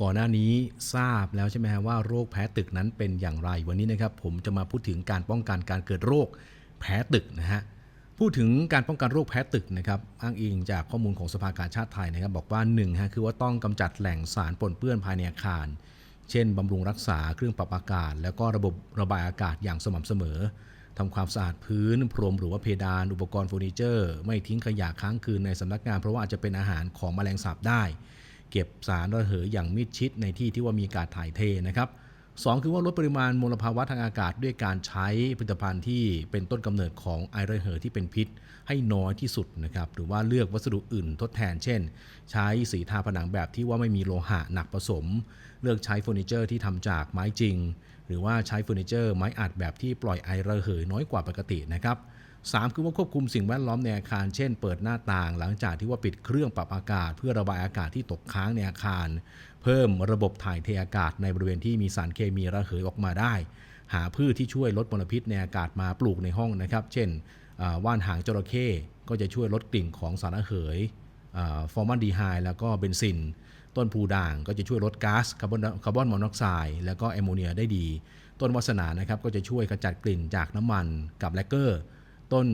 ก่อนหน้านี้ทราบแล้วใช่ไหมฮะว่าโรคแพ้ตึกนั้นเป็นอย่างไร วันนี้นะครับผมจะมาพูดถึงการป้องกันการเกิดโรคแพ้ตึกนะฮะพูดถึงการป้องกันโรคแพ้ตึกนะครับอ้างอิงจากข้อมูลของสภากาชาติไทยนะครับบอกว่า1ฮะคือว่าต้องกำจัดแหล่งสารปนเปื้อนภายในอาคาร เช่นบำรุงรักษาเครื่องปรับอากาศ แล้วก็ระบบระบายอากาศอย่างสม่ำเสมอทำความสะอาดพื้น พรมหรือว่าเพดาน อุปกรณ์เฟอร์นิเจอร์ ไม่ทิ้งขยะค้างคืนในสำนักงาน เพราะว่าอาจจะเป็นอาหารของแมลงสาบได้ เก็บสารระเหยอย่างมิดชิดในที่ที่ว่ามีการถ่ายเทนะครับสองคือว่าลดปริมาณมลภาวะทางอากาศด้วยการใช้ผลิตภัณฑ์ที่เป็นต้นกำเนิดของไอระเหยที่เป็นพิษ ให้น้อยที่สุดนะครับหรือว่าเลือกวัสดุอื่นทดแทน เช่น ใช้สีทาผนังแบบที่ว่าไม่มีโลหะหนักผสม เลือกใช้เฟอร์นิเจอร์ที่ทำจากไม้จริง หรือว่าใช้เฟอร์นิเจอร์ไม้อัดแบบที่ปล่อยไอระเหยน้อยกว่าปกตินะครับ3คือว่าควบคุมสิ่งแวดล้อมในอาคาร เช่น เปิดหน้าต่างหลังจากที่ว่าปิดเครื่องปรับอากาศ เพื่อระบายอากาศที่ตกค้างในอาคาร เพิ่มระบบถ่ายเทอากาศในบริเวณที่มีสารเคมีระเหยออกมาได้ หาพืชที่ช่วยลดมลพิษในอากาศมาปลูกในห้องนะครับ เช่นว่านหางจระเข้ก็จะช่วยลดกลิ่นของสารระเหยฟอร์มาลดีไฮด์แล้วก็เบนซิน ต้นพูด่างก็จะช่วยลดก๊าซคาร์บอนคาร์บอนมอนอกไซด์แล้วก็แอมโมเนียได้ดี ต้นวัสนานะครับก็จะช่วยขจัดกลิ่นจากน้ำมันกับแลกเกอร์ ต้น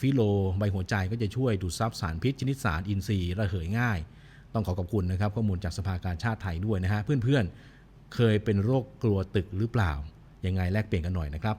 ฟิโลใบหัวใจก็จะช่วยดูดซับสารพิษชนิดสารอินทรีย์ระเหยง่าย ต้องขอขอบคุณนะครับข้อมูลจากสภาการชาติไทยด้วยนะฮะเพื่อนๆเคยเป็นโรคกลัวตึกหรือเปล่ายังไงแลกเปลี่ยนกันหน่อยนะครับ